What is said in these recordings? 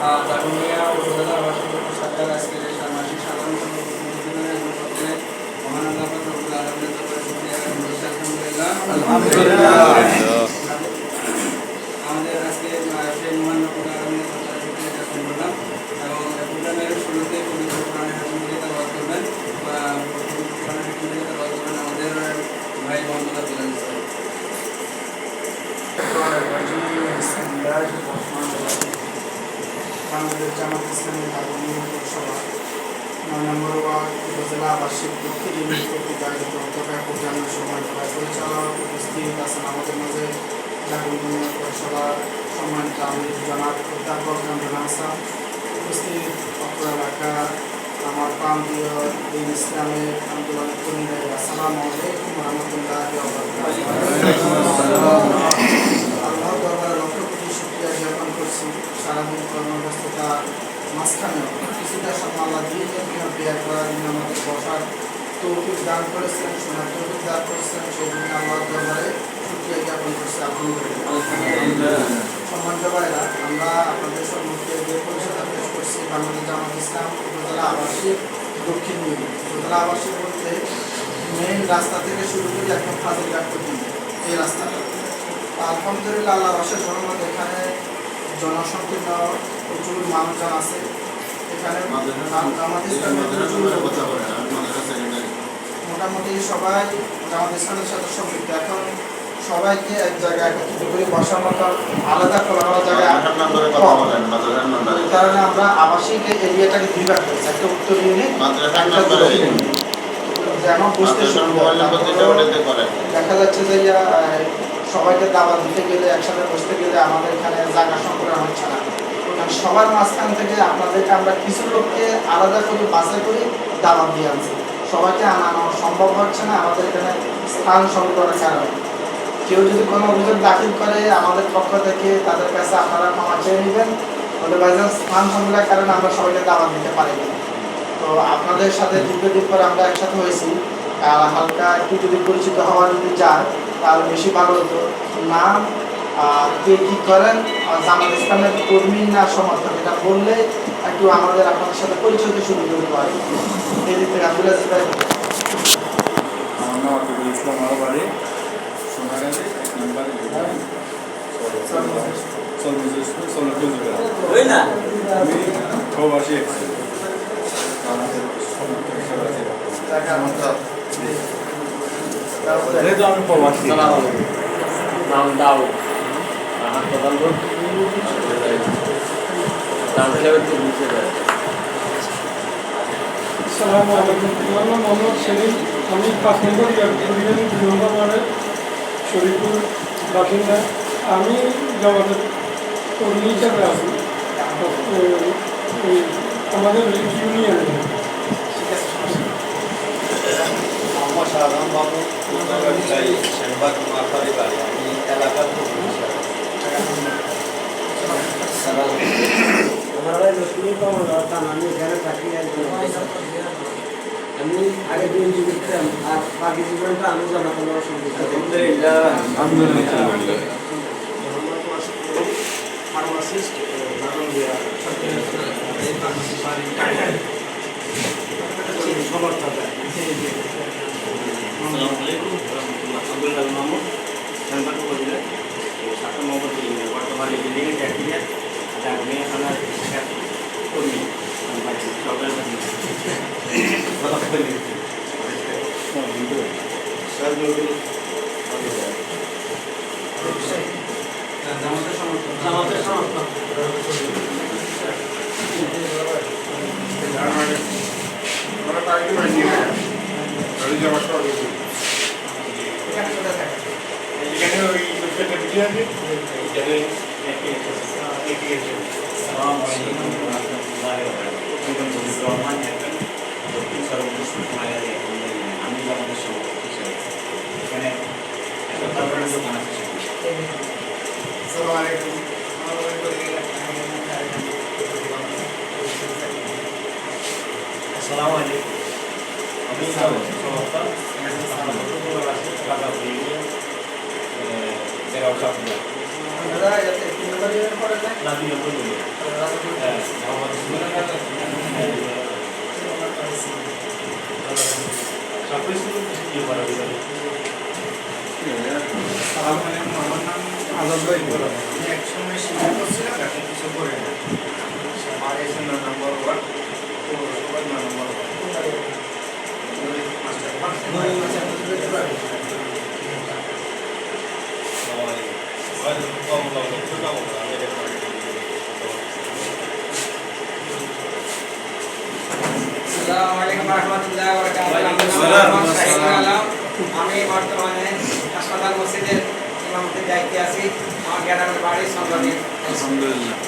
দাগনিয়া উপজেলা আবাসিক সরকার আজকের এই মাসিক সাধারণ প্রতিবেদনের আয়োজন করতে মহান আল্লাহ পাক রব্বুল আলামিনের দরবারে শুকরিয়া জ্ঞাপন করছি আলহামদুলিল্লাহ আমাদের আজকে আহ, সেই মহান রব্বুল আলামিনের দরবারে শুকরিয়া জ্ঞাপন করলাম এবং প্রোগ্রামের শুরুতে পবিত্র কোরআনে হাকিম থেকে তালাওয়াত করবেন বা পবিত্র কোরআনে হাকিম থেকে তালাওয়াত করবেন আমাদের ভাই মোহাম্মদ আব্দুল আজিজ ভাই। বাংলাদেশ জামাত ইসলামী ঢাকা পৌরসভা নয় নম্বর ওয়ার্ড উপজেলা আবাসিক দক্ষিণ ইউনিট কর্তৃক আয়োজিত অধ্যক্ষা প্রোগ্রামের সময় সভায় পরিচালক উপস্থিত আছেন আমাদের মাঝে ঢাকা পৌরসভার সম্মানিত আমির জানাব অধ্যাপক কামরুল হাসান উপস্থিত অত্র এলাকা আমার প্রান্তীয় দিন ইসলামের আন্দোলনের কর্মীরা আসসালামু আলাইকুম রহমতুল্লাহ আল্লাহ দরবারে লক্ষ কোটি শুক্রিয়া জ্ঞাপন করছি সারাদিন কর্মব্যস্ততা মাঝখানেও কিছুটা সময় আল্লাহ দিয়ে নিয়ে ব্যয় আমাদের বসার তৌফিক দান করেছেন সেই জন্য আল্লাহ দরবারে শুক্রিয়া জ্ঞাপন করছি সম্মানিত ভাইরা আমরা আপনাদের সম্মুখে যে পরিষেবা করছি, বাংলাদেশ জামাত ইসলাম উপজেলা আবাসিক দক্ষিণ উপজেলা আবাসিক মেইন রাস্তা থেকে শুরু করে একদম ফাজিলঘাট পর্যন্ত এই রাস্তাটা। আলহামদুলিল্লাহ আল্লাহ রসের রহমত এখানে জনসংকীর্ণ প্রচুর মানুষজন আছে। এখানে মোটামুটি সবাই জামাত ইসলামের সাথে সম্পৃক্ত। এখন সবাইকে এক জায়গায় একত্রিত করে বসার মতো আলাদা খোলামেলা জায়গায় কারণে আমরা আবাসিক এরিয়াটাকে দুই ভাগ করেছি একটা উত্তর ইউনিট একটা যেন বুঝতে সুবিধা দেখা যাচ্ছে যে সবাইকে দাওয়াত দিতে গেলে একসাথে বসতে গেলে আমাদের এখানে জায়গা সংকলন হচ্ছে না। সবার মাঝখান থেকে আপনাদেরকে আমরা কিছু লোককে আলাদা করে বাছাই করে দাওয়াত দিয়ে আনছি। সবাইকে আনানো সম্ভব হচ্ছে না আমাদের এখানে স্থান সংকলনের কারণে। কেউ যদি কোনো অভিযোগ দাখিল করে আমাদের পক্ষ থেকে তাদের কাছে আপনারা ক্ষমা চেয়ে নেবেন। বলে ভাইজান স্থান সংকলনের কারণে আমরা সবাইকে দাওয়াত দিতে পারি না তো আপনাদের সাথে দীর্ঘদিন পরে আমরা একসাথে হয়েছি। আর হালকা একটু যদি পরিচিত হওয়া যদি যায় তাহলে বেশি ভালো হতো। নাম আর কে কি করেন জামাত ইসলামের কর্মী না সমর্থক এটা বললে একটু আমাদের আপনাদের সাথে পরিচয় শুরু করতে পারি। এই দিক থেকে আব্দুল আজিজ ভাই। ইসলাম আমার বাড়ি সোনাগাজী এক নম্বর আমি প্রবাসী আমাদের সমর্থক হিসাবে আছি। যেহেতু আমি প্রবাসী। নাম দাও। আমার প্রধান নাম হিসাবে একটু বুঝতে পারে সালাম আলাইকুম। আমার নাম মোহাম্মদ সেলিম। আমি পাঁচ নম্বর ইউনিয়ন দুই নম্বর শরীরপুর বাসিন্দা। আমি জগতের কর্মী হিসাবে আছি। আমাদের ইউনিয়নে মোহাম্মদ শাহজাহান বাবু সেনবাগ নোয়াখালী বাড়ি আমি এলাকার আমার লক্ষ্মী কমল রতন আমি এখানে থাকি আমি আগে দুই জীবিতাম আর বাকি জীবনটা আমি জমা কোনো অসুবিধা সমর্থক আসসালামু আলাইকুম রহমতুল্লাহ। আব্দুল আল মাহমুদ ধনবাদ উপজেলা সাত নম্বর বিল্ডিং বর্তমানে বিল্ডিং এর ক্যান্টিনে ডাকমিয়া থানার কর্মী। পাচ্ছি সরকারের জামাতের সমর্থন। আমাদের সমর্থন এখানে ওই প্রত্যেকটা ভিডিও আছে এখানে একটি একটি আছে সালাম আলাইকুম রহমতুল্লাহি ওয়া বারাকাতুহু রহমান একজন দক্ষিণ সর্বদৃশ্য মায়ারে আমি আমাদের সমর্থক হিসেবে এখানে একটা তারপরে দোকান আছে আসসালামু আলাইকুম আমার বাড়ি কলিকাতা। আসসালামু আলাইকুম আমি সমস্ত আপনারা এতে তিন নম্বর ইউনিয়ন করেন না? নাদিয়া বলি রাজনীতি আমি এক সময় শিক্ষা করছিলাম এখন কিছু করে না আমার এসে নয় নম্বর ওয়ার্ড পৌরসভার নয় নম্বর ওয়ার্ড ওই মাস্টার আসসালামু আলাইকুম রহমতুল্লাহ বরকাতুহু আমি বর্তমানে হাসপাতাল মসজিদের ইমামতির দায়িত্বে আছি। আমার গ্রামের বাড়ি সংগ্রামী আলহামদুলিল্লাহ।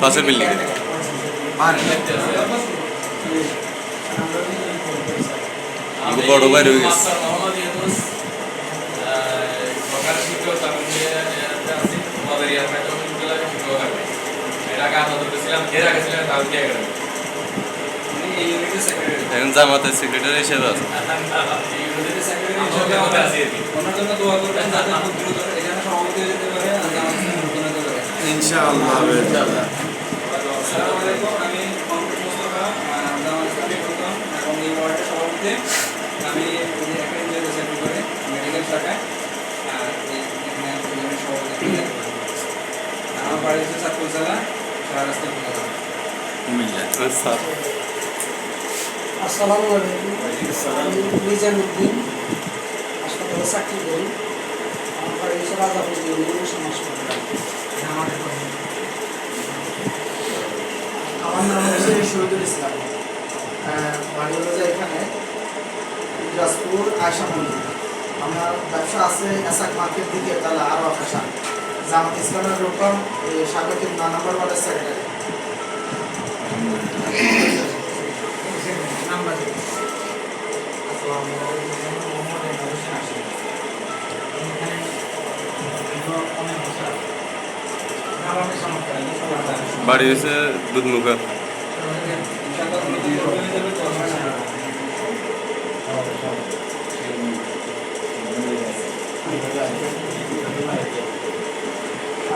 পাশের বিল্ডিং বড় বাইরে হয়ে গেছে। আপাতত ছিলাম এর আগে ছিলাম তালকি একাডেমি উনি এই ইউনিটের সেক্রেটারি এখন জামাতের সেক্রেটারি হিসেবে আছে ইউনিটের স্যার। আসসালামু আলাইকুম। আমি নিজামুদ্দিন হাসপাতালে চাকরি করি। আমার রাজাপুর। আমার নাম হচ্ছে শহীদুল ইসলাম। বাড়ি এখানে দিনাজপুর আয়সা মন্দির আমার ব্যবসা আছে এসাক মার্কেট দিকে তাহলে আরও আকাশা। জামাত ইসলামের রকম স্বাগতিক না নম্বর ওয়ার্ডের সেক্রেটারি বাড়ি হয়েছে দুধমুখা। ইনশাআল্লাহ নতুন কর্মী হিসেবে চলবে না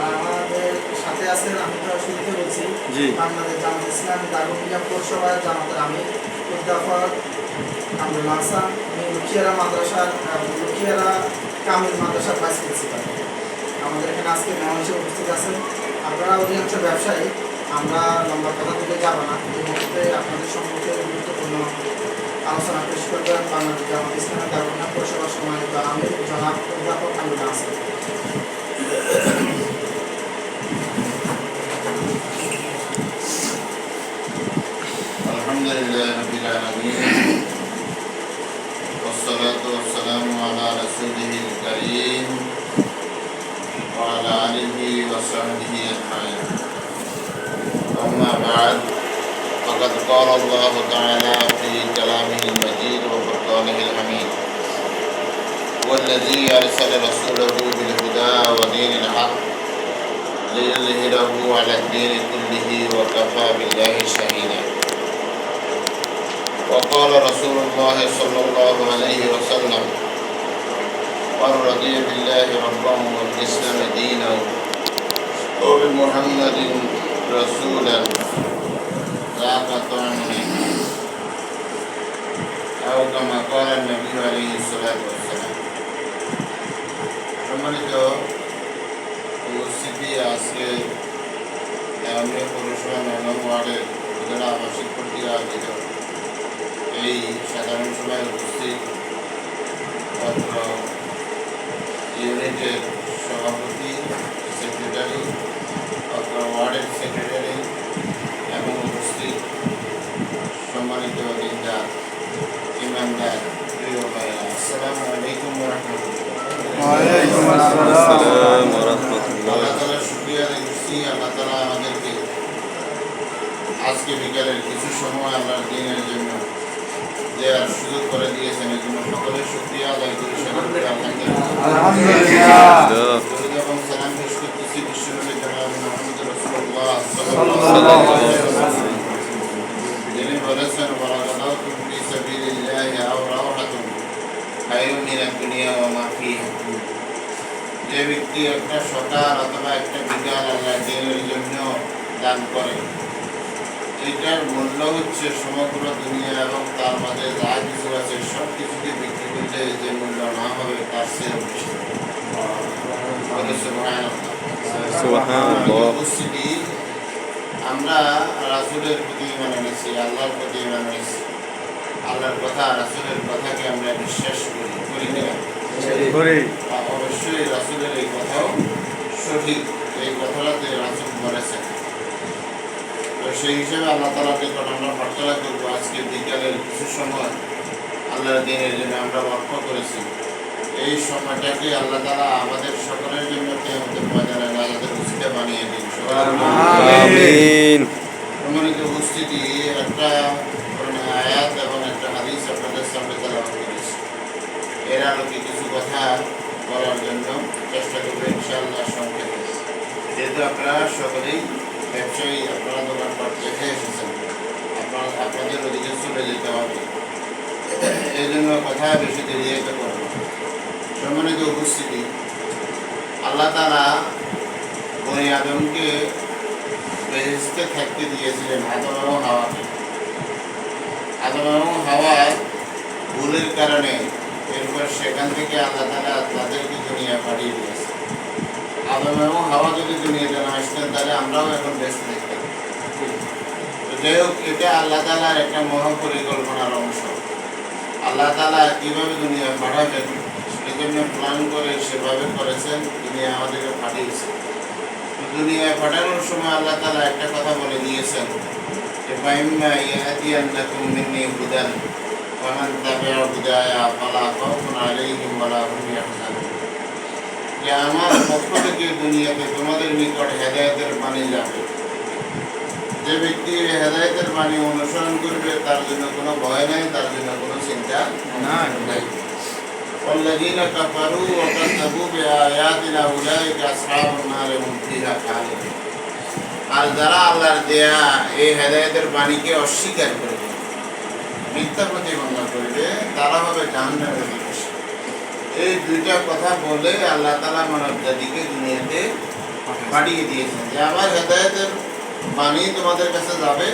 আর আমাদের সাথে আছেন আমি তো শুরুতে বলছি জি। বাংলাদেশ জামাত ইসলাম দারুমিয়া পৌরসভার জামাতের আমি অধ্যাপক আব্দুল হাসান আমি লুকিয়ারা মাদ্রাসার লুকিয়ারা কামিল মাদ্রাসার ভাইস প্রিন্সিপাল। আমাদের এখানে আজকে মেহমান হিসেবে উপস্থিত আছেন। আপনারা অধিকাংশ ব্যবসায়ী, আমরা লম্বা কথা তুলে যাব না। এই মুহূর্তে আপনাদের সম্মুখে গুরুত্বপূর্ণ আলোচনা পেশ করবেন বাংলাদেশ জামাত ইসলামের দারুমিয়া পৌরসভার সম্মানিত আমি জনাব অধ্যাপক আব্দুল হাসান। الحمد لله رب العالمين. والصلاة والسلام على رسوله الكريم وعلى آله وصحبه أجمعين. أما بعد فقد قال الله تعالى في كلامه المجيد وفرقانه الحميد هو الذي أرسل رسوله بالهدى ودين الحق ليظهره على الدين كله وكفى بالله شهيدا. وقال رسول الله صلى الله عليه وسلم من رضي بالله ربا والاسلام دينا وبمحمد رسولا ذاك طعمه او كما قال النبي عليه الصلاه والسلام সম্মানিত উপস্থিতি আজকে আমরা পৌরসভা নয় নং ওয়ার্ডের উপজেলা আবাসিক কর্তৃক আয়োজিত এই সাধারণ সভায় উপস্থিত অত্র ইউনিটের সভাপতি সেক্রেটারি অত্র ওয়ার্ডের সেক্রেটারি এবং উপস্থিত সম্মানিত দিনদার ইমানদার প্রিয় ভাইরা আসসালামু আলাইকুম আল্লাহ তালা শুক্রিয়া করছি আল্লাহ তালা আমাদেরকে আজকে বিকালের কিছু সময় আল্লাহর দিনের জন্য দেওয়ার সুযোগ করে দিয়েছেন এই জন্য সকলের শুক্রিয়া আদায় করি এবং সালাম পেশ করতেছি বিশ্বনবী জনাব মুহাম্মদ রাসূলুল্লাহ সাল্লাল্লাহু আলাইহি ওয়াসাল্লাম। যিনি বলেছেন ওয়ালাকাদাতুম ফি সাবিলিল্লাহি আও রাওহাতুম খায়রুম মিনাদ দুনিয়া ওয়া মা ফিহা। যে ব্যক্তি একটা সকাল অথবা একটা বিকাল আল্লাহ দিনের জন্য দান করে এটার মূল্য হচ্ছে সমগ্র দুনিয়া এবং তার মাঝে যা কিছু আছে সব কিছুকে বিক্রি করলে যে মূল্য না হবে তার বেশি। উপস্থিতি আমরা রাসুলের প্রতি মানে নিচ্ছি আল্লাহর প্রতি মানে আল্লাহর কথা রাসুলের কথাকে আমরা বিশ্বাস করি করি না? অবশ্যই রাসুলের এই কথাও সঠিক। এই কথাটাতে রাসুল বলেছেন। তো সেই হিসেবে আল্লাহ তালার নিকট আমরা প্রার্থনা করব আজকে বিকালের কিছু সময়। আল্লাহর দিনের জন্য আমরা লক্ষ্য করেছি। এই সময়টাকে আল্লাহ তালা আমাদের সকলের জন্য কেমতের ময়দানে নাজাদের উচিতে বানিয়ে দিন। সম্মানিত উপস্থিতি একটা আয়াত এবং একটা হাদিস আপনাদের সামনে তারা করেছি। এর আলোকে কিছু কথা বলার জন্য চেষ্টা করব ইনশাআল্লাহ সংক্ষেপে। যেহেতু আপনারা সকলেই ব্যবসায়ী আপনারা দোকানপাট দেখে এসেছেন। আপনার, আপনাদের ওদিকে চলে যেতে হবে। এই জন্য কথা বেশি দেরি যেতে করব সম্মানিত উপস্থিতি, আল্লাহ তালা বনি আদমকে বেহেস্তে থাকতে দিয়েছিলেন আদম এবং হাওয়াকে। আদম এবং হাওয়া ভুলের কারণে এরপর সেখান থেকে আল্লাহ তালা তাদেরকে দুনিয়া পাঠিয়ে দিয়েছে আদম এবং হাওয়া যদি দুনিয়াতে না আসতেন, তাহলে আমরাও এখন বেঁচে থাকতাম। যাই হোক, এটা আল্লাহ তালার একটা মহাপরিকল্পনার অংশ। আল্লাহ তালা কীভাবে দুনিয়া পাঠাবেন সেই জন্য প্ল্যান করে সেভাবে করেছেন, দুনিয়া আমাদেরকে পাঠিয়েছেন দুনিয়ায় পাঠানোর সময় আল্লাহ তালা একটা কথা বলে দিয়েছেন যে, ফাইম্মা ইয়াতিয়ান্নাকুম মিন্নি হুদান ফামান তাবিআ হুদায়া ফালা খাউফুন আলাইহিম ওয়ালা হুম ইয়াহজানুন। যে আমার পক্ষ থেকে দুনিয়াতে তোমাদের নিকট হেদায়েতের বাণী যাবে যে ব্যক্তি এই হেদায়েতের বাণী অনুসরণ করবে তার জন্য কোনো ভয় নাই তার জন্য কোনো চিন্তা নাই والذين كفروا وكذبوا بآياتنا أولئك أصحاب النار هم فيها خالدون আর যারা আল্লাহর দেয়া এই হেদায়েতের বাণীকে অস্বীকার করবে মিথ্যা প্রতিপন্ন করবে তারা হবে জাহান্নামের অধিবাসী এই দুইটা কথা বলে আল্লাহ তালা মানব জাতিকে দুনিয়াতে পাঠিয়ে দিয়েছেন যে আমার হেদায়েতের বাণী তোমাদের কাছে যাবে।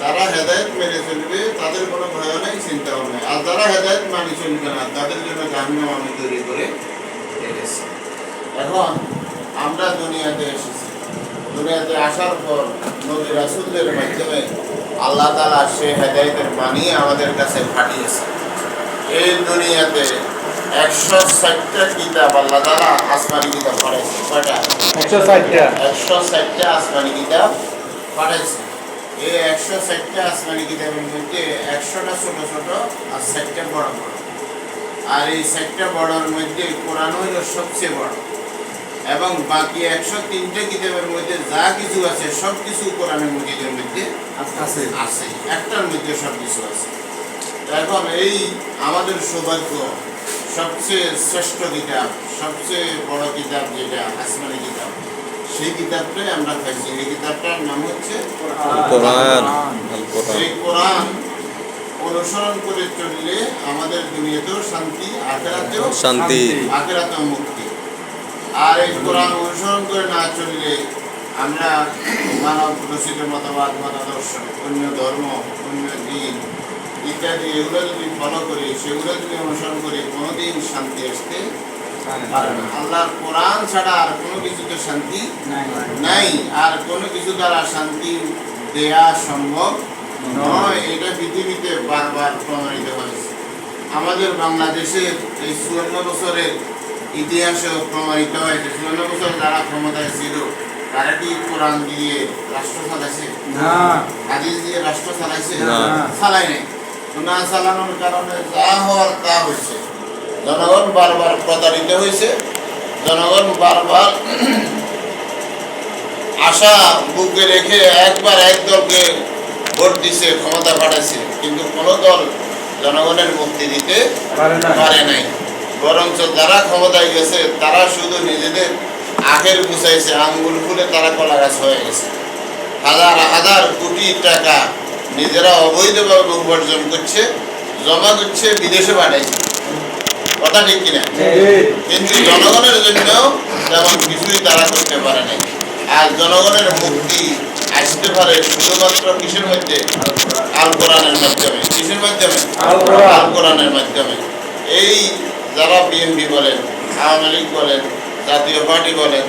যারা হেদায়েত মেনে চলবে, তাদের কোনো ভয় নেই, চিন্তাও নেই। আর যারা হেদায়েত মানি চলবে না, তাদের জন্য জাহান্নাম আমি তৈরি করে রেখেছি। এখন আমরা দুনিয়াতে এসেছি। দুনিয়াতে আসার পর নবী রাসুলদের মাধ্যমে আল্লাহ তালা সে হেদায়েতের বাণী আমাদের কাছে পাঠিয়েছে এই দুনিয়াতে একশো ষাটটা কিতাব আল্লাহ তালা আসমানি কিতাব পাঠাইছে। কয়টা? একশো ষাটটা। একশো ষাটটা আসমানি কিতাব পাঠাইছে। এই একশো ষাটটা আসমানি কিতাবের মধ্যে একশোটা ছোট ছোট আর ষাটটা বড় বড়। আর এই ষাটটা বড়র মধ্যে কোরআন হইল সবচেয়ে বড়। এবং বাকি একশো তিনটে কিতাবের মধ্যে যা কিছু আছে সব কিছু কোরআনের মজিদের মধ্যে আছে। আছে। একটার মধ্যে সব কিছু আছে। এখন এই আমাদের সৌভাগ্য সবচেয়ে শ্রেষ্ঠ কিতাব সবচেয়ে বড় কিতাব যেটা আসমানি কিতাব সেই কিতাবটাই আমরা পাইছি এই কিতাবটার নাম হচ্ছে কোরআন। এই কোরআন। অনুসরণ করে চললে আমাদের দুনিয়াতেও শান্তি আখেরাতেও শান্তি। আখেরাতেও মুক্তি। আর এই কোরআন অনুসরণ করে না চললে আমরা মানব রচিত মতবাদ মতাদর্শ অন্য ধর্ম অন্য দিন ইত্যাদি এগুলো যদি ফলো করি সেগুলো যদি অনুসরণ করি কোনোদিন শান্তি আসতে আল্লাহর কোরআন ছাড়া আর কোনো কিছুতে শান্তি নাই। আর কোনো কিছু দ্বারা শান্তি দেয়া সম্ভব নয়। এটা পৃথিবীতে বারবার প্রমাণিত হয়েছে। আমাদের বাংলাদেশের এই চুয়ান্ন বছরের ইতিহাসে প্রমাণিত হয়েছে। চুয়ান্ন বছর যারা ক্ষমতায় ছিল তারা কি কোরআন দিয়ে রাষ্ট্র চালাইছে? না। হাদিস দিয়ে রাষ্ট্র চালাইছে? না। চালাই নাই। তো চালানোর কারণে যা হওয়ার তা হয়েছে। জনগণ বারবার প্রতারিত হয়েছে। জনগণ বারবার আশা বুকে রেখে একবার এক দলকে ভোট দিছে ক্ষমতা পাঠাইছে। কিন্তু কোনো দল জনগণের মুক্তি দিতে পারে পারে নাই। বরঞ্চ যারা ক্ষমতায় গেছে তারা শুধু নিজেদের আখের গুছাইছে আঙ্গুল ফুলে তারা কলা গাছ হয়ে গেছে। হাজার হাজার কোটি টাকা নিজেরা অবৈধভাবে উপার্জন করছে জমা করছে বিদেশে পাঠাইছে। কথা ঠিক কিনা? কিন্তু জনগণের জন্য তেমন কিছুই তারা করতে পারে নাই। আর জনগণের মুক্তি আসতে পারে শুধুমাত্র কিসের মধ্যে? আল কোরআনের মাধ্যমে। কিসের মাধ্যমে? আল কোরআনের মাধ্যমে। এই যারা বিএনপি বলেন আওয়ামী লীগ বলেন জাতীয় পার্টি বলেন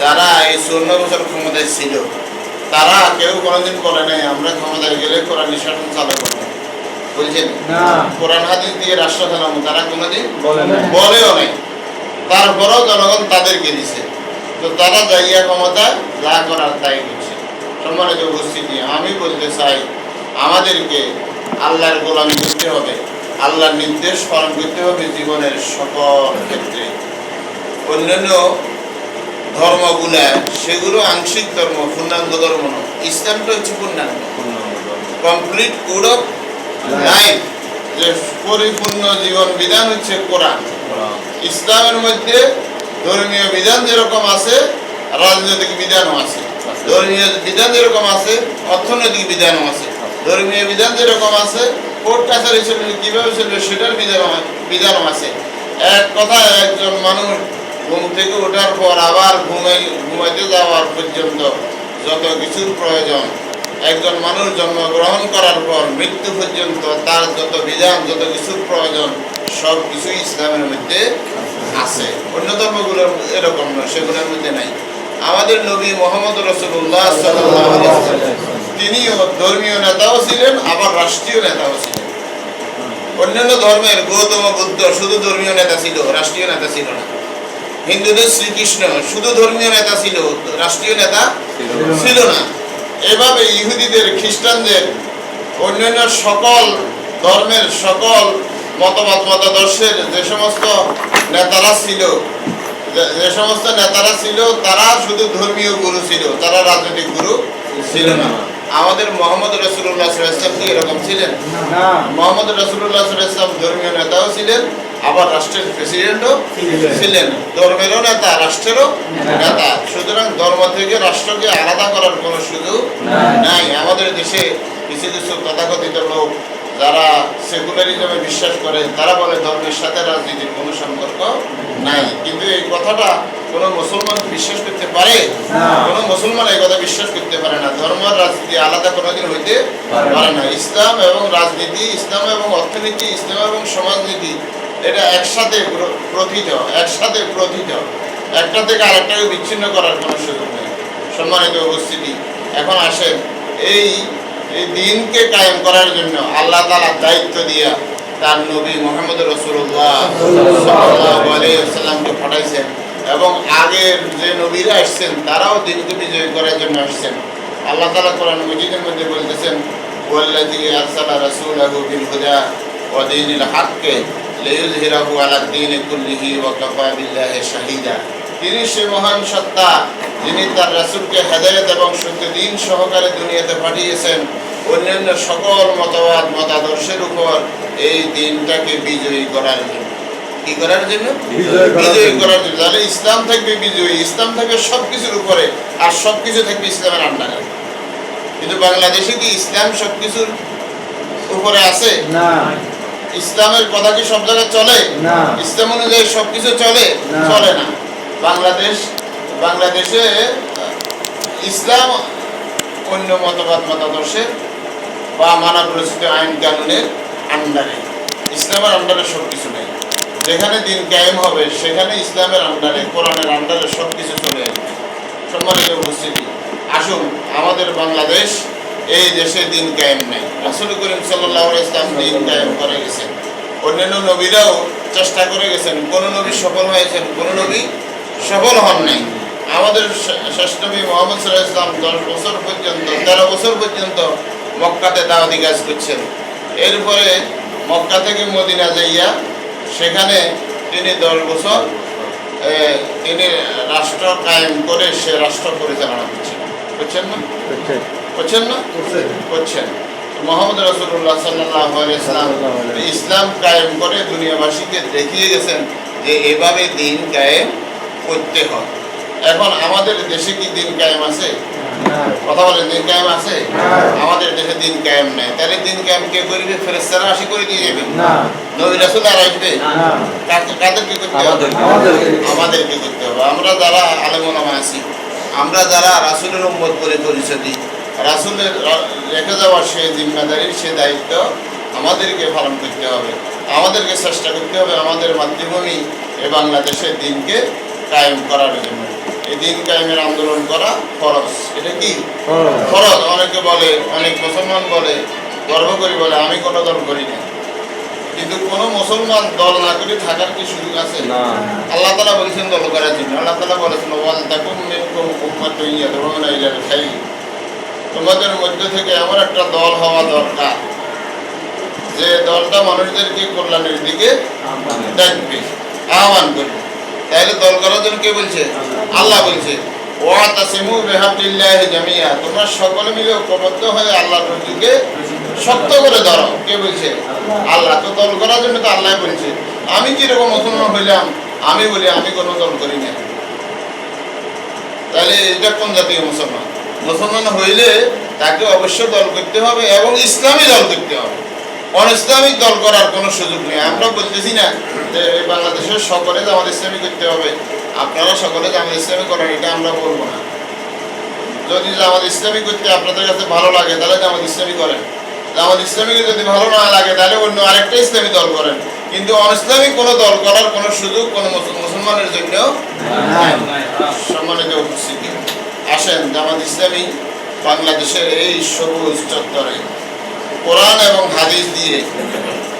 যারা এই চৌন্ন বছর ক্ষমতায় ছিল তারা কেউ কোনোদিন বলে নাই আমরা ক্ষমতায় গেলে কোরআন শাসন চালু করব। বলছেন? না। কোরআন হাদিস দিয়ে রাষ্ট্র চালাবো তারা কোনোদিন বলেও নাই। তারপরেও জনগণ তাদেরকে দিছে। তো তারা জায়গা ক্ষমতা যা করার তাই করছে সম্মানিত উপস্থিতি আমি বলতে চাই আমাদেরকে আল্লাহর গোলামি করতে হবে। আল্লাহর নির্দেশ পালন করতে হবে জীবনের সকল ক্ষেত্রে। অন্যান্য ধর্মগুলা, সেগুলো আংশিক ধর্ম, পূর্ণাঙ্গ ধর্ম নয়। ইসলামটা হচ্ছে পূর্ণাঙ্গ। কমপ্লিট কোড অফ লাইফ যে পরিপূর্ণ জীবন বিধান হচ্ছে কোরআন। ইসলামের মধ্যে ধর্মীয় বিধান যেরকম আছে, রাজনৈতিক বিধানও আছে। ধর্মীয় বিধান যেরকম আছে, অর্থনৈতিক বিধানও আছে। ধর্মীয় বিধান যেরকম আছে, কোর্ট কাছারি চলবে কীভাবে চলবে সেটার বিধান বিধানও আছে। এক কথায় একজন মানুষ ঘুম থেকে ওঠার পর আবার ঘুমাই ঘুমাইতে যাওয়ার পর্যন্ত যত কিছুর প্রয়োজন, একজন মানুষ জন্মগ্রহণ করার পর মৃত্যু পর্যন্ত তার যত বিধান, যত কিছুর প্রয়োজন, সব কিছু ইসলামের মধ্যে আছে। অন্য ধর্মগুলোর এরকম নয়, সেগুলোর মধ্যে নাই। আমাদের নবী মোহাম্মদ রসুল্লাহ তিনিও ধর্মীয় নেতাও ছিলেন, আবার রাষ্ট্রীয় নেতাও ছিলেন। অন্যান্য ধর্মের গৌতম বুদ্ধ শুধু ধর্মীয় নেতা ছিল, রাষ্ট্রীয় নেতা ছিল না। হিন্দুদের শ্রীকৃষ্ণ শুধু ধর্মীয় নেতা ছিল রাষ্ট্রীয় নেতা ছিল না। এভাবে ইহুদিদের খ্রিস্টানদের অন্যান্য সকল ধর্মের সকল মতবাদ মতাদর্শের যে সমস্ত নেতারা ছিল যে- সমস্ত নেতারা ছিল তারা শুধু ধর্মীয় গুরু ছিল তারা রাজনৈতিক গুরু ছিল না। আমাদের মোহাম্মদ রসুল্লাহ ইসলাম কি এরকম ছিলেন? মোহাম্মদ রসুল্লাহ ইসলাম ধর্মীয় নেতাও ছিলেন আবার রাষ্ট্রের প্রেসিডেন্টও ছিলেন। ধর্মেরও নেতা রাষ্ট্রেরও নেতা। সুতরাং ধর্ম থেকে রাষ্ট্রকে আলাদা করার কোনো সুযোগ নাই। আমাদের দেশে কিছু কিছু তথাকথিত লোক যারা সেকুলারিজমে বিশ্বাস করে তারা বলে ধর্মের সাথে রাজনীতির কোনো সম্পর্ক নাই। কিন্তু এই কথাটা কোনো মুসলমান বিশ্বাস করতে পারে? কোনো মুসলমান এই কথা বিশ্বাস করতে পারে না। ধর্ম আর রাজনীতি আলাদা কোনোদিন হইতে পারে না। ইসলাম এবং রাজনীতি ইসলাম এবং অর্থনীতি ইসলাম এবং সমাজনীতি এটা একসাথে প্রথিত একসাথে প্রথিত। একটা থেকে আরেকটাকে বিচ্ছিন্ন করার কোনো সুযোগ নেই। সম্মানিত উপস্থিতি, এখন আসেন এই এই দিনকে কায়েম করার জন্য আল্লাহ তালা দায়িত্ব দিয়া তার নবী মোহাম্মদ রসুল্লাহ সাল্লামকে পাঠাইছেন এবং আগের যে নবীরা আসছেন, তারাও দিনকে বিজয় করার জন্য আসছেন। আল্লাহ তালা কোরআন মজিদের মধ্যে বলতেছেন, ওয়াল্লাযী আরসালা রাসূলাহু বিল হুদা ওয়া দীনিল হাক্কি। লিইয়ুযহিরাহু আলা দ্বীনি কুল্লিহি ওয়া কাফা বিল্লাহি শাহীদা তিনি সে মহান সত্তা যিনি তার রাসূলকে হেদায়েত এবং সত্য দিন সহকারে দুনিয়াতে পাঠিয়েছেন অন্যান্য সকল মতবাদ মতাদর্শের উপর এই দিনটাকে বিজয়ী করার জন্য। কি করার জন্য? বিজয়ী করার জন্য। তাহলে ইসলাম থাকবে বিজয়ী। ইসলাম থাকবে সবকিছুর উপরে আর সবকিছু থাকবে ইসলামের আন্ডারে। কিন্তু বাংলাদেশে কি ইসলাম সবকিছুর উপরে আছে? না। ইসলামের কথা কি সব জায়গায় চলে? না। ইসলাম অনুযায়ী সবকিছু চলে? চলে না। বাংলাদেশ বাংলাদেশে ইসলাম অন্য মতবাদ মতাদর্শের বা মানব রচিত আইন কানুনের আন্ডারে। ইসলামের আন্ডারে সব কিছু নেই। যেখানে দিন কায়েম হবে সেখানে ইসলামের আন্ডারে কোরআনের আন্ডারে সব কিছু চলে আসবে। সম্মানিত উপস্থিতি আসুন আমাদের বাংলাদেশ এই দেশে দিন কায়েম নেই। রাসুল করিম সাল্লাহ ইসলাম দিন কায়েম করে গেছেন। অন্যান্য নবীরাও চেষ্টা করে গেছেন, কোন নবী সফল হয়েছেন, কোন নবী সফল হন নাই। আমাদের শেষ নবী মোহাম্মদ সাল্লাহ ইসলাম দশ বছর পর্যন্ত, তেরো বছর পর্যন্ত মক্কাতে দাওয়াতি কাজ করছেন। এরপরে মক্কা থেকে মদিনা যাইয়া সেখানে তিনি দশ বছর তিনি রাষ্ট্র কায়েম করে সে রাষ্ট্র পরিচালনা করছেন। বুঝছেন না? করছেন না? করছেন। মোহাম্মদ রসুল্লাহ সাল্লাহ ইসলাম ইসলাম কায়েম করে দুনিয়াবাসীকে দেখিয়ে গেছেন যে এভাবে দিন কায়েম করতে হয়। এখন আমাদের দেশে কি দিন কায়েম আছে? কথা বলেন দিন কায়েম আছে? আমাদের দেশে দিন কায়েম নেই। তাহলে দিন কায়েম কে করবে? ফেরেস্তারা আসি করে দিয়ে যাবে। না। নবী রাসুল আর আসবে? কাদেরকে করতে হবে? আমাদেরকে। করতে হবে। আমরা যারা আলেমা আছি আমরা যারা রাসুলের উম্মত করে পরিচয় দিই রাসুলের রেখে যাওয়ার সেই জিম্মাদারি সে দায়িত্ব আমাদেরকে পালন করতে হবে। আমাদেরকে চেষ্টা করতে হবে আমাদের মাতৃভূমি এ বাংলাদেশের দিনকে কায়েম করার জন্য। এই দিন কায়েমের আন্দোলন করা ফরজ। এটা কি? ফরজ। অনেকে বলে অনেক মুসলমান বলে গর্ব করি বলে আমি কোনো দল করি না। কিন্তু কোনো মুসলমান দল না করে থাকার কি সুযোগ আছে? না। আল্লাহ তালা বলেছেন দল করার জন্য। আল্লাহ তালা বলেছেন ওয়াল তাকুম মিনকুম উম্মাতুন ইয়াদউনা ইলাল খাইর তোমাদের মধ্যে থেকে এমন একটা দল হওয়া দরকার। যে দলটা মানুষদেরকে কল্যাণের দিকে ডাকবে? আহ্বান করবে। তাহলে দল করার জন্য কে বলছে? আল্লাহ বলছে তোমরা সকলে মিলে হয়ে শক্ত করে কে বলছে? আল্লাহ। তো দল করার জন্য তো আল্লাহ বলছে। আমি কীরকম মুসলমান হইলাম? আমি বলি, আমি কোনো দল করি না তাহলে এটা কোন জাতীয় মুসলমান? মুসলমান হইলে তাকে অবশ্য দল করতে হবে এবং ইসলামী দল করতে হবে। অন ইসলামিক দল করার কোনো সুযোগ নেই। আমরা বলতেছি না যে বাংলাদেশের সকলে জামাত ইসলামী করতে হবে। আপনারা সকলে জামাত ইসলামী করেন, এটা আমরা বলব না। যদি জামাত ইসলামী করতে আপনাদের কাছে ভালো লাগে, তাহলে জামাত ইসলামী করেন। জামাত ইসলামীকে যদি ভালো না লাগে, তাহলে অন্য আরেকটা ইসলামী দল করেন। কিন্তু অন ইসলামিক কোনো দল করার কোনো সুযোগ কোনো মুসলমানের জন্য সম্মানিত উপস্থিতি। আসেন জামাত ইসলামী বাংলাদেশের এই সবুজ চত্বরে। কোরআন এবং হাদিস দিয়ে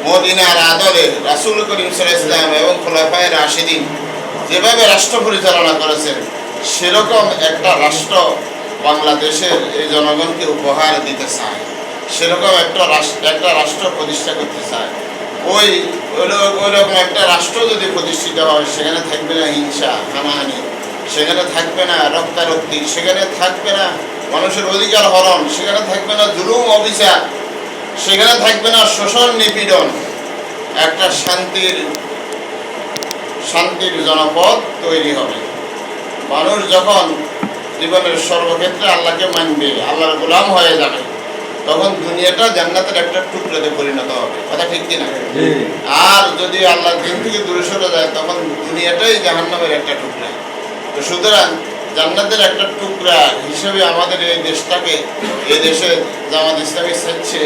মদিনার আদলে রাসুল করিম ইসলাম এবং খোলাফায় রাশিদিন যেভাবে রাষ্ট্র পরিচালনা করেছেন, সেরকম একটা রাষ্ট্র বাংলাদেশের এই জনগণকে উপহার দিতে চায়। সেরকম একটা রাষ্ট্র একটা রাষ্ট্র প্রতিষ্ঠা করতে চায়। ওই ওই রকম একটা রাষ্ট্র যদি প্রতিষ্ঠিত হয়, সেখানে থাকবে না হিংসা, হানাহানি। সেখানে থাকবে না রক্তারক্তি সেখানে থাকবে না মানুষের অধিকার হরণ সেখানে থাকবে না জুলুম অবিচার সেখানে থাকবে না শোষণ নিপীড়ন। একটা শান্তির শান্তির জনপদ তৈরি হবে। মানুষ যখন জীবনের সর্বক্ষেত্রে আল্লাহকে মানবে আল্লাহর গোলাম হয়ে যাবে তখন দুনিয়াটা জান্নাতের একটা টুকরাতে পরিণত হবে। কথা ঠিক কিনা? আর যদি আল্লাহ দিন থেকে দূরে সরে যায় তখন দুনিয়াটাই জাহান্নামের একটা টুকরা। তো সুতরাং জান্নাতের একটা টুকরা হিসেবে আমাদের এই দেশটাকে, এই দেশে জামাত ইসলামী চাচ্ছে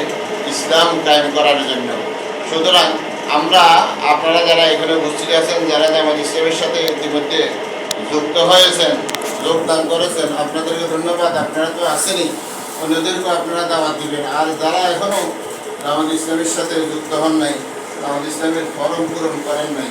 ইসলাম কায়েম করার জন্য। সুতরাং আমরা, আপনারা যারা এখানে উপস্থিত আছেন, যারা জামাত ইসলামের সাথে ইতিমধ্যে যুক্ত হয়েছেন, যোগদান করেছেন, আপনাদেরকে ধন্যবাদ। আপনারা তো আসেনি অন্যদেরকে আপনারা দাওয়াত দিবেন। আর যারা এখনও জামাত ইসলামের সাথে যুক্ত হন নাই, জামাত ইসলামের ফরম পূরণ করেন নাই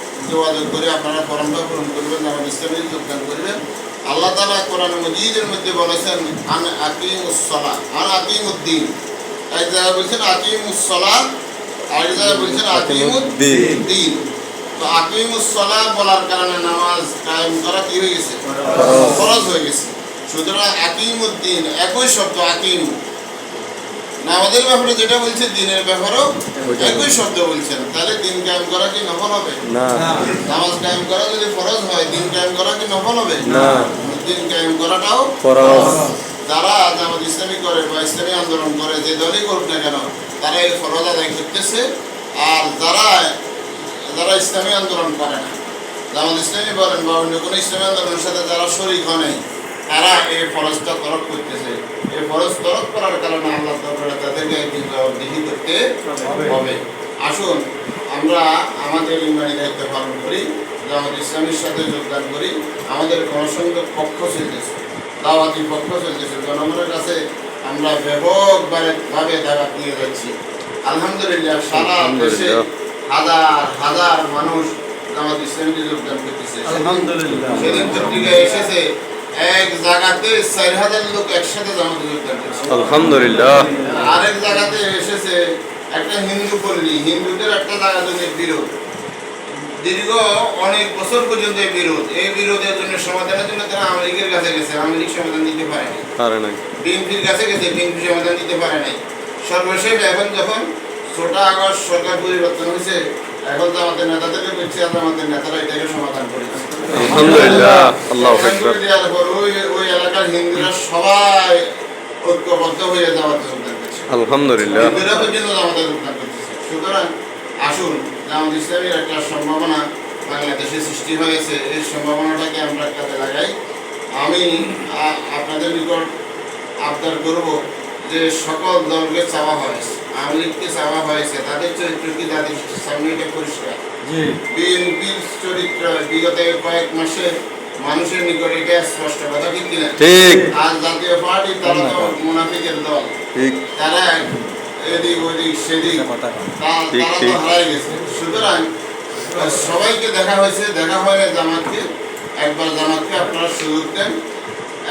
যোগাযোগ করে আপনারা ফরমটা পূরণ করবেন আমাদের ইসলামে যোগদান করবেন। আল্লাহ তালা কোরআন মজিদের মধ্যে বলেছেন আন আকিম উসলা আন আকিম উদ্দিন এক জায়গায় বলছেন আকিম উসলা আর এক জায়গায় বলছেন আকিম উদ্দিন তো আকিম উসলা বলার কারণে নামাজ কায়েম করা কি হয়ে গেছে? ফরজ। হয়ে গেছে। সুতরাং আকিম উদ্দিন একই শব্দ আকিম। নামাজের ব্যাপারে যেটা বলছে দিনের ব্যাপারেও একই শব্দ বলছেন তাহলে দিন কায়েম করা কি নফল হবে? না। নামাজ কায়েম করা যদি ফরজ হয় দিন কায়েম করা কি নফল হবে? না। দিন কায়েম করাটাও ফরজ। যারা জামাত ইসলামী করে বা ইসলামী আন্দোলন করে যে দলই করুক না কেন তারা এই ফরজ আদায় করতেছে। আর যারা যারা ইসলামী আন্দোলন করে না জামাত ইসলামী বলেন বা অন্য কোনো ইসলামী আন্দোলনের সাথে যারা শরিক হয় নাই তারা এই ফরজটা তরক করতেছে। এই ফরজ তরক করার কারণে আল্লাহ তাআলা তাদেরকে একদিন জবাবদিহি করতে হবে। আসুন আমরা আমাদের ইমানি দায়িত্ব পালন করি জামাত ইসলামের সাথে যোগদান করি। আমাদের গণসংযোগ পক্ষ চলতেছে দাওয়াতি পক্ষ চলতেছে। জনগণের কাছে আমরা ব্যাপকভাবে দাওয়াত নিয়ে যাচ্ছি। আলহামদুলিল্লাহ সারা দেশে হাজার হাজার মানুষ জামাত ইসলামীতে যোগদান করতেছে। আলহামদুলিল্লাহ। সেদিন পত্রিকায় এসেছে এক জায়গাতে চার হাজার লোক একসাথে জামাতে যোগদান করছে। আলহামদুলিল্লাহ। আরেক জায়গাতে এসেছে একটা হিন্দু পল্লী। হিন্দুদের একটা জায়গা জমির বিরোধ। দীর্ঘ অনেক বছর পর্যন্ত এই বিরোধ। এই বিরোধের জন্য সমাধানের জন্য তারা আমেরিকার কাছে গেছে। আমেরিক সমাধান দিতে পারেনি বিএনপির কাছে গেছে বিএনপি সমাধান দিতে পারে নাই। সর্বশেষ এখন যখন ছোটা আগস্ট সরকার পরিবর্তন হয়েছে এখন তো আমাদের নেতাদেরকে বলছি আর আমাদের নেতারা এটাকে সমাধান করেছে আলহামদুলিল্লাহ আল্লাহ এখান থেকে দেওয়ার পর ওই ওই এলাকার হিন্দুরা সবাই ঐক্যবদ্ধ হয়ে জামাতে যোগদান আলহামদুলিল্লাহ। হিন্দুরা পর্যন্ত জামাতে যোগদান করতেছে। সুতরাং আসুন জামাত ইসলামের একটা সম্ভাবনা বাংলাদেশে সৃষ্টি হয়েছে। এই সম্ভাবনাটাকে আমরা কাজে লাগাই। আমি আপনাদের নিকট আবদার করব যে সকল দলকে চাওয়া হয়েছে আওয়ামী লীগকে চাওয়া হয়েছে তাদের চরিত্র কি তাদের সামনে এটা পরিষ্কার। বিএনপির চরিত্র বিগত কয়েক মাসে মানুষের নিকট এটা স্পষ্ট কথা ঠিক কিনা? ঠিক। আর জাতীয় পার্টি তারা তো মুনাফিকের দল। ঠিক। তারা এদিক ওদিক সেদিক তারা তো হারাই গেছে। সুতরাং সবাইকে দেখা হয়েছে দেখা হয় জামাতকে। একবার জামাতকে আপনারা সুযোগ দেন।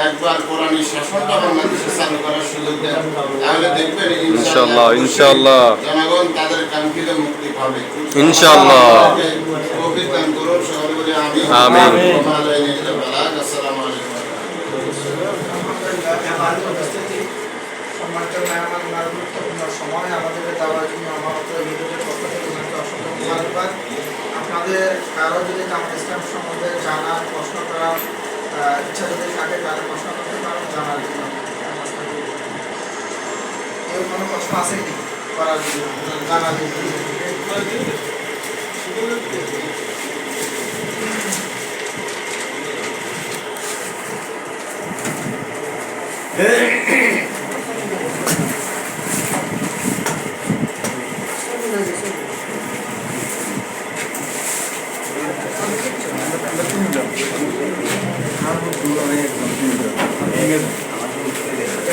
একবার কোরআনের শাসনটা বাংলাদেশে চালু করার সুযোগ দেন তাহলে দেখবেন ইনশাআল্লাহ, ইনশাআল্লাহ। জনগণ তাদের কাঙ্ক্ষিত মুক্তি পাবে ইনশাআল্লাহ। তৌফিক দান করুন সকলে বলে আমি আমিন। আসসালামু আলাইকুম সম্মানিত মেহমান গুরুত্বপূর্ণ সময় আমাদের দেওয়ার জন্য আমার মতো পক্ষ থেকে ওনাকে আপনাদের কারও যদি জামাত ইসলাম সম্বন্ধে জানার প্রশ্ন করার ইচ্ছা যদি থাকে তাহলে প্রশ্ন করতে পারেন জানার জন্য কেউ কোনো প্রশ্ন আছে কি করার জন্য জানার জন্য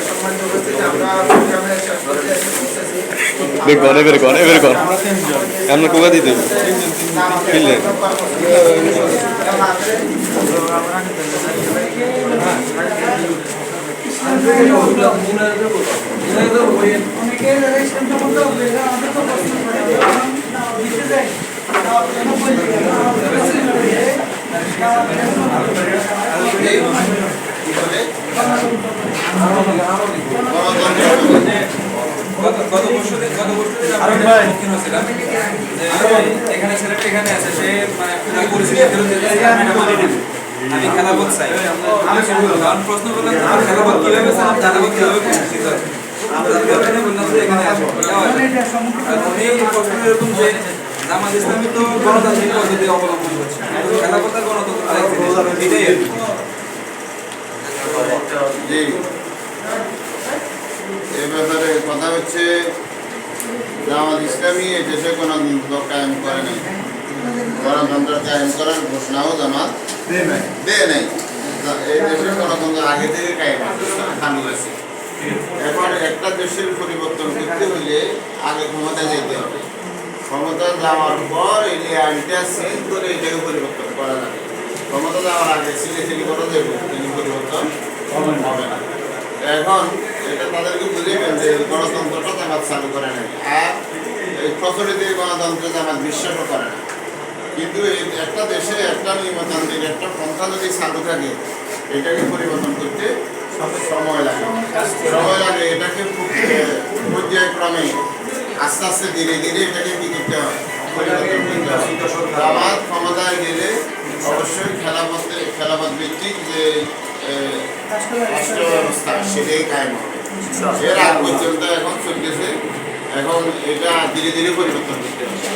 সম্মানিত উপস্থিতি আমরা প্রোগ্রামের শেষ পর্যায়ে এসে পৌঁছেছি বের কর এবার কর এবার কর। আমরা কোকা দিতে। কিনলে। গত গত বছর গত বছর আমরা সম্মুখীন হয়েছিলাম যে এখানে ছেলেটা এখানে আছে সে মানে পুরো পরিস্থিতি ফেরত যেতে চায়, আমি এটা মানি আমি কারণ প্রশ্ন করলাম যে কীভাবে চান খেলাপথ কীভাবে প্রতিষ্ঠিত হয়? আমরা বললাম যে এখানে আসো দেওয়া হয়। আর উনি প্রশ্ন এরকম যে জামাত ইসলামী তো গণতান্ত্রিক পদ্ধতি অবলম্বন করছে কিন্তু গণতন্ত্র এটাই জি এ ব্যাপারে কথা হচ্ছে, জামাত ইসলামী এই গণতন্ত্র কায়েম করে গণতন্ত্র কায়েম করার ঘোষণাও জামাত দেয় নাই। এই দেশের গণতন্ত্র আগে থেকে কায়েম চালু আছে এখন একটা দেশের পরিবর্তন করতে হইলে আগে ক্ষমতা যেতে হবে। ক্ষমতা যাওয়ার পর এই যে আইনটা চেঞ্জ করে এটাকে পরিবর্তন করা যাবে। ক্ষমতা যাওয়ার আগে সিলে সিলি করা যাবে? কিন্তু পরিবর্তন হবে না। এখন এটা তাদেরকে বুঝিয়েবেন যে গণতন্ত্রটা জামাত চালু করে নাই। আর এই প্রচলিত গণতন্ত্রে জামাত বিশ্বাসও করে না। কিন্তু একটা দেশে একটা নিয়মতান্ত্রিক একটা পন্থা যদি চালু থাকে, এটাকে পরিবর্তন করতে সময় লাগে। সময় লাগে, এটাকে পর্যায়ক্রমে আস্তে আস্তে ধীরে ধীরে এটাকে কি করতে করতে ক্ষমতায় গেলে অবশ্যই খেলাপথে খেলাপথ ভিত্তিক যে ব্যবস্থা, সেটাই কায়েম হবে। এর আগ পর্যন্ত এখন চলতেছে। এখন এটা ধীরে ধীরে পরিবর্তন করতে হবে আর